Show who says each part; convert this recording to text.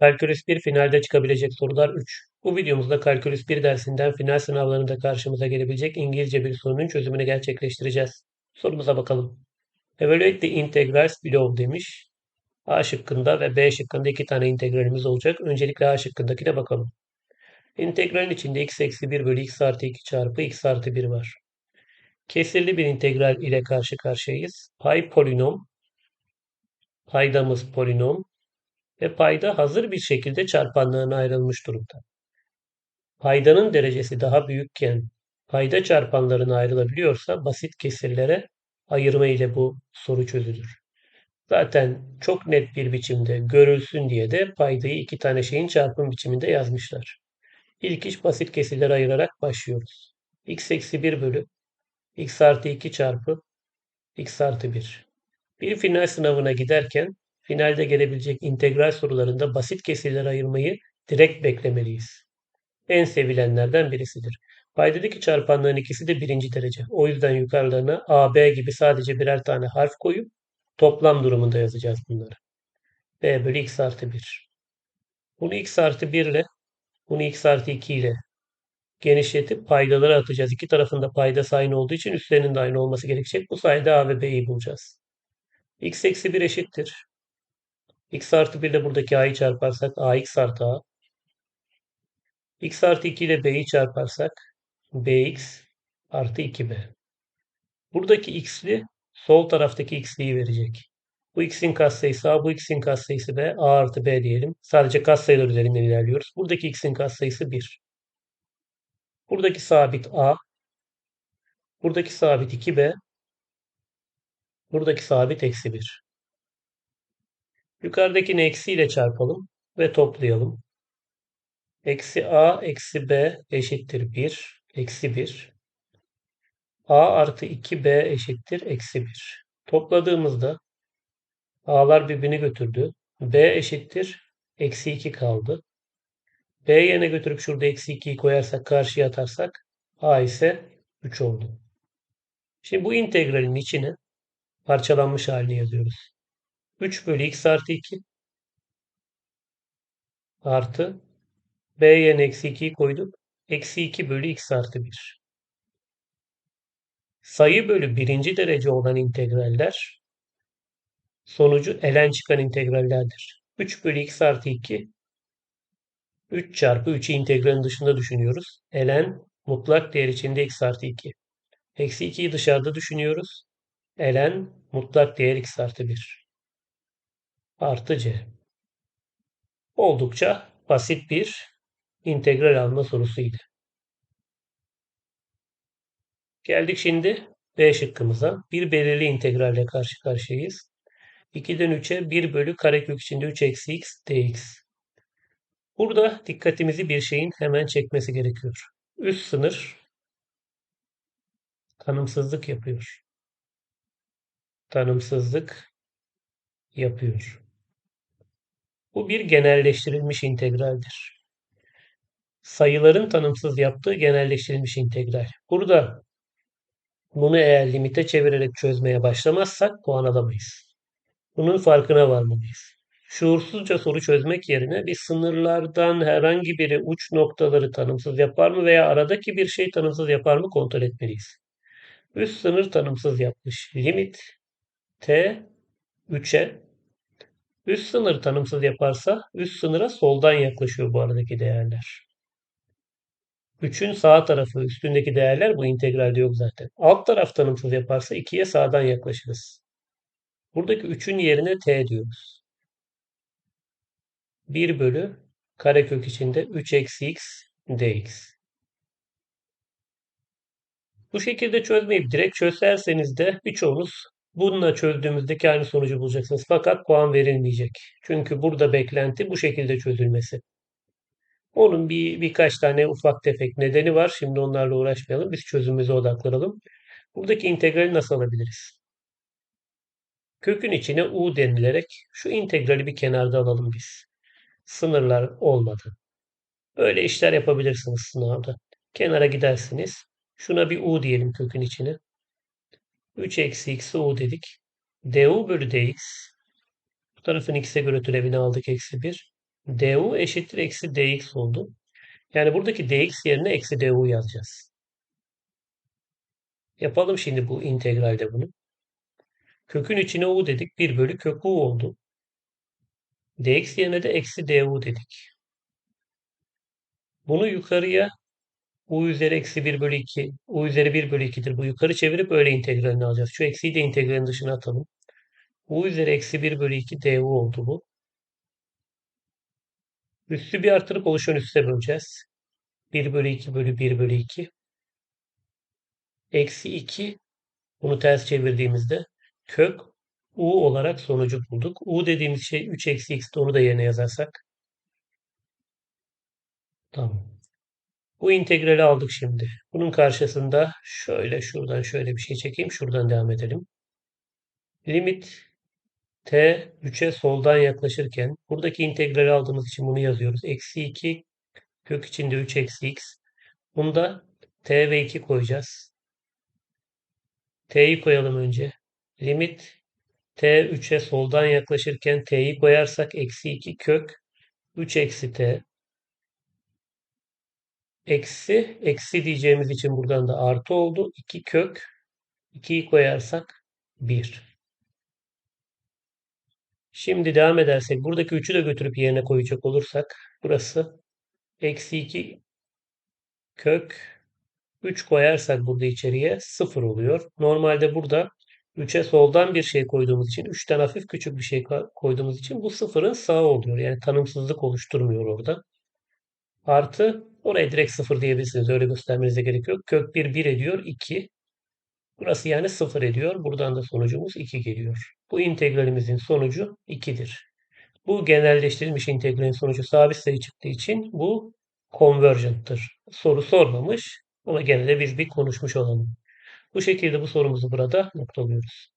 Speaker 1: Kalkülüs 1 finalde çıkabilecek sorular 3. Bu videomuzda Kalkülüs 1 dersinden final sınavlarında karşımıza gelebilecek İngilizce bir sorunun çözümünü gerçekleştireceğiz. Sorumuza bakalım. Evaluate the integrals below demiş. A şıkkında ve B şıkkında iki tane integralimiz olacak. Öncelikle A şıkkındakine bakalım. İntegralin içinde x eksi 1 bölü x artı 2 çarpı x artı 1 var. Kesirli bir integral ile karşı karşıyayız. Pay polinom, paydamız polinom, ve payda hazır bir şekilde çarpanlarına ayrılmış durumda. Paydanın derecesi daha büyükken payda çarpanlarına ayrılabiliyorsa basit kesirlere ayırma ile bu soru çözülür. Zaten çok net bir biçimde görülsün diye de paydayı iki tane şeyin çarpım biçiminde yazmışlar. İlk iş basit kesirlere ayırarak başlıyoruz. x eksi 1 bölü x artı 2 çarpı x artı 1. Bir final sınavına giderken finalde gelebilecek integral sorularında basit kesirlere ayırmayı direkt beklemeliyiz. En sevilenlerden birisidir. Paydadaki çarpanların ikisi de birinci derece. O yüzden yukarılarına A, B gibi sadece birer tane harf koyup toplam durumunda yazacağız bunları. B bölü x artı 1. Bunu x artı 1 ile bunu x artı 2 ile genişletip paydaları atacağız. İki tarafında paydası aynı olduğu için üstlerinin de aynı olması gerekecek. Bu sayede A ve B'yi bulacağız. x eksi 1 eşittir x artı 1 ile buradaki a'yı çarparsak ax artı a. x artı 2 ile b'yi çarparsak bx artı 2b. Buradaki x'li sol taraftaki x'liyi verecek. Bu x'in katsayısı a, bu x'in katsayısı b, a artı b diyelim. Sadece katsayılar üzerinden ilerliyoruz. Buradaki x'in katsayısı 1. Buradaki sabit a. Buradaki sabit 2b. Buradaki sabit eksi 1. Yukarıdakini eksiyle çarpalım ve toplayalım. Eksi a eksi b eşittir 1. Eksi 1. a artı 2b eşittir eksi 1. Topladığımızda a'lar birbirini götürdü. b eşittir eksi 2 kaldı. b yerine götürüp şurada eksi 2'yi koyarsak karşıya atarsak a ise 3 oldu. Şimdi bu integralin içine parçalanmış halini yazıyoruz. 3 bölü x artı 2 artı b yerine eksi 2'yi koyduk. Eksi 2 bölü x artı 1. Sayı bölü birinci derece olan integraller sonucu elen çıkan integrallerdir. 3 bölü x artı 2 3 çarpı 3'ü integralin dışında düşünüyoruz. Elen mutlak değer içinde x artı 2. Eksi 2'yi dışarıda düşünüyoruz. Elen mutlak değer x artı 1 artı c. Oldukça basit bir integral alma sorusuydu. Geldik şimdi B şıkkımıza. Bir belirli integralle karşı karşıyayız. 2'den 3'e 1 bölü karekök içinde 3 eksi x dx. Burada dikkatimizi bir şeyin hemen çekmesi gerekiyor. Üst sınır tanımsızlık yapıyor. Tanımsızlık yapıyor. Bu bir genelleştirilmiş integraldir. Sayıların tanımsız yaptığı genelleştirilmiş integral. Burada bunu eğer limite çevirerek çözmeye başlamazsak puan alamayız. Bunun farkına varmalıyız. Şuursuzca soru çözmek yerine bir sınırlardan herhangi biri uç noktaları tanımsız yapar mı veya aradaki bir şey tanımsız yapar mı kontrol etmeliyiz. Üst sınır tanımsız yapmış. Limit t 3'e Üst sınır tanımsız yaparsa üst sınıra soldan yaklaşıyor bu aradaki değerler. 3'ün sağ tarafı üstündeki değerler bu integralde yok zaten. Alt taraf tanımsız yaparsa 2'ye sağdan yaklaşırız. Buradaki 3'ün yerine t diyoruz. 1 bölü karekök içinde 3 eksi x dx. Bu şekilde çözmeyip direkt çözerseniz de birçoğunuz Bununla çözdüğümüzdeki aynı sonucu bulacaksınız. Fakat puan verilmeyecek. Çünkü burada beklenti bu şekilde çözülmesi. Onun bir birkaç tane ufak tefek nedeni var. Şimdi onlarla uğraşmayalım. Biz çözümümüze odaklanalım. Buradaki integrali nasıl alabiliriz? Kökün içine u denilerek şu integrali bir kenarda alalım biz. Sınırlar olmadı. Böyle işler yapabilirsiniz sınavda. Kenara gidersiniz. Şuna bir u diyelim kökün içine. 3 eksi x u dedik. du bölü dx. Bu tarafın x'e göre türevini aldık eksi 1. du eşittir eksi dx oldu. Yani buradaki dx yerine eksi du yazacağız. Yapalım şimdi bu integralde bunu. Kökün içine u dedik. 1 bölü kök u oldu. dx yerine de eksi du dedik. Bunu yukarıya u üzeri eksi 1 bölü 2, u üzeri 1 bölü 2'dir. Bu yukarı çevirip öyle integralini alacağız. Şu eksiyi de integralin dışına atalım. u üzeri eksi 1 bölü 2 du oldu bu. Üstü bir artırıp oluşan üste böleceğiz. 1 bölü 2 bölü 1 bölü 2. Eksi 2 bunu ters çevirdiğimizde kök u olarak sonucu bulduk. u dediğimiz şey 3 eksi x onu da yerine yazarsak. Tamam. Bu integrali aldık şimdi. Bunun karşısında şöyle şuradan şöyle bir şey çekeyim. Şuradan devam edelim. Limit t 3'e soldan yaklaşırken buradaki integrali aldığımız için bunu yazıyoruz. Eksi 2 kök içinde 3 eksi x. Bunda t ve 2 koyacağız. t'yi koyalım önce. Limit t 3'e soldan yaklaşırken t'yi koyarsak eksi 2 kök 3 eksi t eksi eksi diyeceğimiz için buradan da artı oldu. 2 kök 2'yi koyarsak 1. Şimdi devam edersek buradaki 3'ü de götürüp yerine koyacak olursak burası eksi 2 kök 3 koyarsak burada içeriye 0 oluyor. Normalde burada 3'e soldan bir şey koyduğumuz için 3'ten hafif küçük bir şey koyduğumuz için bu sıfırın sağı oluyor. Yani tanımsızlık oluşturmuyor orada. Artı oraya direkt 0 diyebilirsiniz. Öyle göstermenize gerek yok. Kök 1 1 ediyor 2. Burası yani 0 ediyor. Buradan da sonucumuz 2 geliyor. Bu integralimizin sonucu 2'dir. Bu genelleştirilmiş integralin sonucu sabit sayı çıktığı için bu convergent'tır. Soru sormamış ama gene de biz bir konuşmuş olalım. Bu şekilde bu sorumuzu burada noktalıyoruz.